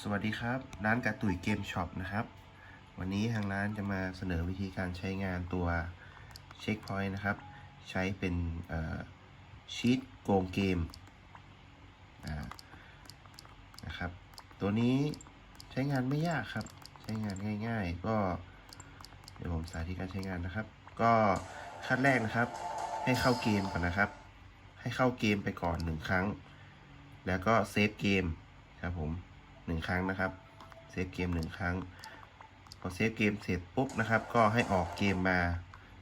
สวัสดีครับ ร้านกระตุยเกมช็อปนะครับ วันนี้ทางร้านจะมาเสนอวิธีการใช้งานตัวเช็คพอยต์นะครับ ใช้เป็นชีตโกงเกมนะครับ ตัวนี้ใช้งานไม่ยากครับ ใช้งานง่าย ๆ ก็เดี๋ยวผมสาธิตการใช้งานนะครับ ก็ขั้นแรกนะครับ ให้เข้าเกมก่อนนะครับ ให้เข้าเกมไปก่อนหนึ่งครั้ง แล้วก็เซฟเกมครับผม หนึ่งครั้งนะครับเซฟเกมหนึ่งครั้งพอเซฟเกมเสร็จปุ๊บนะครับ ก็ให้ออกเกมมา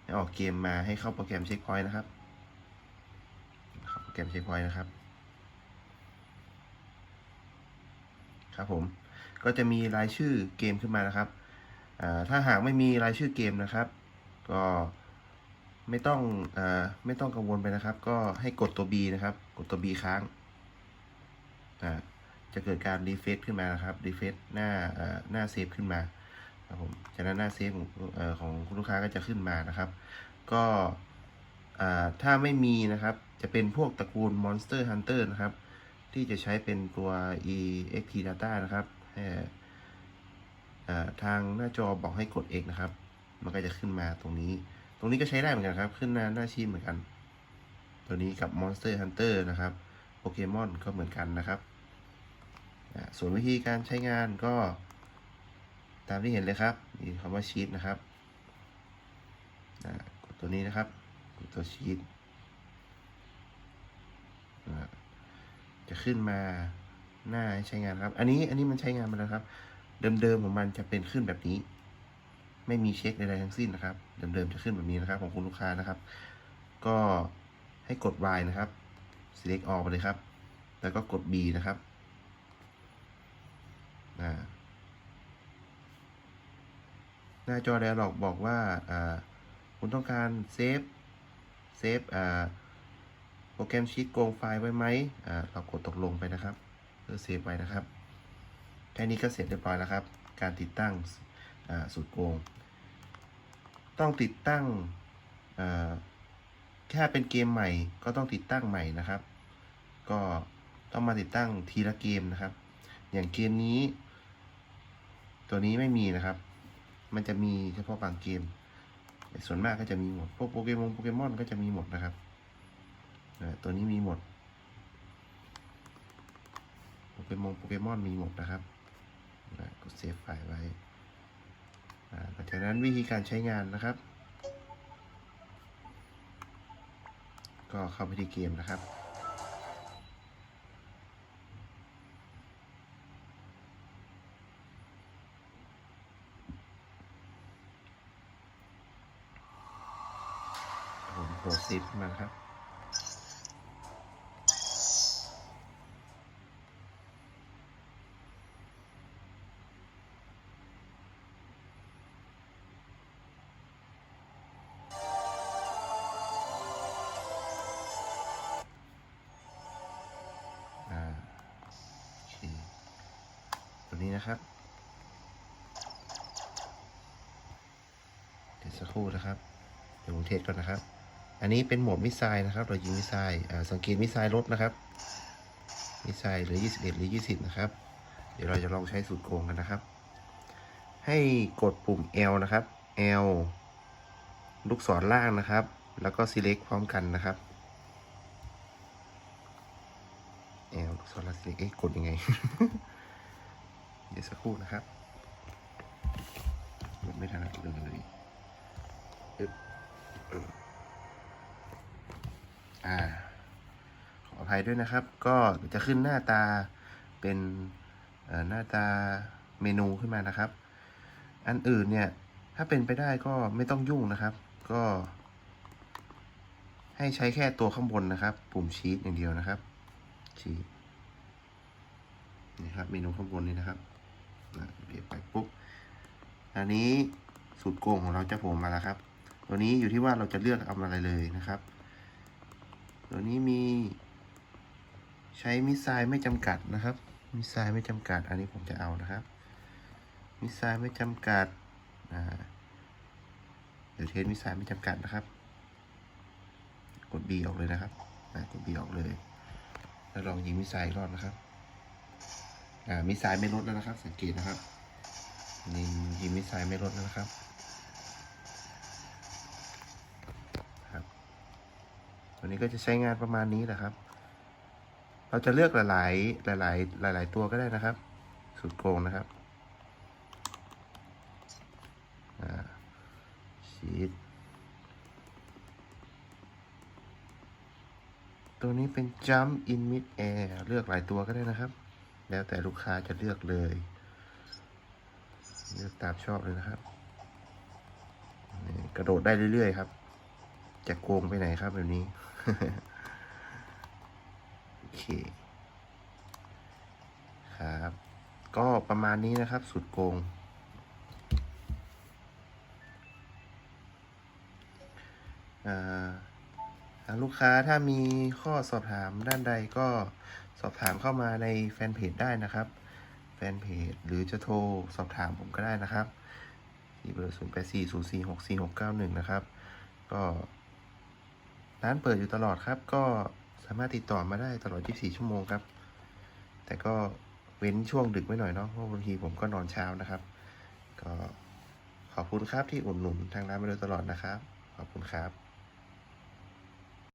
ให้ออกเกมมาให้เข้าโปรแกรมเช็คพอยต์นะครับเข้าโปรแกรมเช็คพอยต์นะครับ ครับผมก็จะมีรายชื่อเกมขึ้นมานะครับถ้าหากไม่มีรายชื่อเกมนะครับ ก็ไม่ต้องอไม่ต้องกังวลไปนะครับ ก็ให้กดตัว B นะครับ กดตัว B ค้างอ่า จะเกิดการรีเฟซขึ้นมานะครับรีเฟซหน้าอ่าหน้าเซฟขึ้นมาครับผมจากนั้นหน้าเซฟของของคุณลูกค้าก็จะขึ้นมานะครับ ก็อ่าถ้าไม่มีนะครับจะเป็นพวกตระกูล Monster Hunter นะครับ ที่จะใช้เป็นตัว ext data นะครับทางหน้าจอบอกให้กด X นะครับ มันก็จะขึ้นมาตรงนี้ ตรงนี้ก็ใช้ได้เหมือนกันครับ ขึ้นหน้าหน้าชีพเหมือนกัน ตัวนี้กับ Monster Hunter นะครับโปเกมอนก็เหมือนกันนะครับ ส่วนวิธีการใช้งานก็ตามที่เห็นเลยครับมีคำว่าชีตนะครับอ่ากดตัวนี้นะครับกดตัวชีตอ่าจะขึ้นมาหน้าใใช้งานครับ อันนี้อันนี้มันใช้งานมาแล้วครับ เดิมๆของมันจะเป็นขึ้นแบบนี้ ไม่มีเช็คใดๆทั้งสิ้นนะครับ เดิมๆจะขึ้นแบบนี้นะครับ ของคุณลูกค้านะครับ ก็ให้กด Y นะครับ select all ไปเลยครับ แล้วก็กด B นะครับอ่า หน้าจอ dialog บอกว่าคุณต้องการเซฟเซฟโปรแกรมชีตโกงไฟล์ไว้ไหมเรากดตกลงไปนะครับเพื่อเซฟไว้นะครับแค่นี้ก็เสร็จเรียบร้อยแล้วครับ การติดตั้งสูตรโกง ต้องติดตั้งแค่เป็นเกมใหม่ก็ต้องติดตั้งใหม่นะครับ ก็ต้องมาติดตั้งทีละเกมนะครับ อย่างเกมนี้ ตัวนี้ไม่มีนะครับ มันจะมีเฉพาะบางเกมแต่ส่วนมากก็จะมีหมด พวกโปเกมอนโปเกมอนก็จะมีหมดนะครับตัวนี้มีหมด โปเกมอนโปเกมอนมีหมดนะครับกดเซฟไฟล์ไว้หลังจากนั้นวิธีการใช้งานนะครับ ก็เข้าไปที่เกมนะครับ หลดซิปมาครับอ่าโอเคตัวนี้นะครับ เดี๋ยวสักครู่นะครับ เดี๋ยวผมเทสก่อนนะครับ อันนี้เป็นโหมดมิสไซล์นะครับ เรายิงมิสไซล์สังเกตมิสไซล์ลดนะครับ มิสไซล์หลือ 21 หรือ 20 นะครับ เดี๋ยวเราจะลองใช้สูตรโกงกันนะครับ ให้กดปุ่ม L นะครับ L ลูกศรล่างนะครับ แล้วก็ select พร้อมกันนะครับ L ลูกศรล่าง select เอ๊ะกดยังไง เดี๋ยวสักครู่นะครับกดไม่ทันเลยอึ๊บเออ อ่า ขออภัยด้วยนะครับ ก็จะขึ้นหน้าตาเป็นหน้าตาเมนูขึ้นมานะครับ อันอื่นเนี่ย ถ้าเป็นไปได้ก็ไม่ต้องยุ่งนะครับ ก็ ให้ใช้แค่ตัวข้างบนนะครับ ปุ่มชีตอย่างเดียวนะครับ ชีตนี่ครับ เมนูข้างบนนี่นะครับเปลี่ยนไปปุ๊บอันนี้สูตรโกงของเราจะโผล่มาแล้วครับ ตัวนี้อยู่ที่ว่าเราจะเลือกเอาอะไรเลยนะครับ ตัวนี้มี ใช้มิสไซล์ไม่จำกัดนะครับ มิสไซล์ไม่จำกัด อันนี้ผมจะเอานะครับ มิสไซล์ไม่จำกัดเดี๋ยวเทสมิสไซล์ไม่จำกัดนะครับ กด B ออกเลยนะครับกด B ออกเลย แล้วลองยิงมิสไซล์รอบนะครับมิสไซล์ไม่ลดแล้วนะครับ สังเกตนะครับนี่ยิงมิสไซล์ไม่ลดแล้วนะครับ ตัวนี้ก็จะใช้งานประมาณนี้แหละครับ เราจะเลือกหลาย ๆ หลาย ๆ หลาย ๆ ตัวก็ได้นะครับสุดโกงนะครับอ่าชีดตัวนี้เป็น Jump in Mid Air เลือกหลายตัวก็ได้นะครับ แล้วแต่ลูกค้าจะเลือกเลย เลือกตามชอบเลยนะครับ กระโดดได้เรื่อย ๆ ครับ จะโกงไปไหนครับแบบนี้ โอเค ครับ ก็ประมาณนี้นะครับ สุดโกง อ่าลูกค้าถ้ามีข้อสอบถามด้านใดก็สอบถามเข้ามาในแฟนเพจได้นะครับ แฟนเพจหรือจะโทรสอบถามผมก็ได้นะครับที่เบอร์ 0 8 4 0 4 6 4 6 9 1 นะครับ ก็ ร้านเปิดอยู่ตลอดครับ ก็สามารถติดต่อมาได้ตลอด 24 ชั่วโมงครับ แต่ก็เว้นช่วงดึกไว้หน่อยเนาะเพราะบางทีผมก็นอนเช้านะครับ ก็ขอบคุณครับที่อุดหนุนทางร้านมาโดยตลอดนะครับ ขอบคุณครับ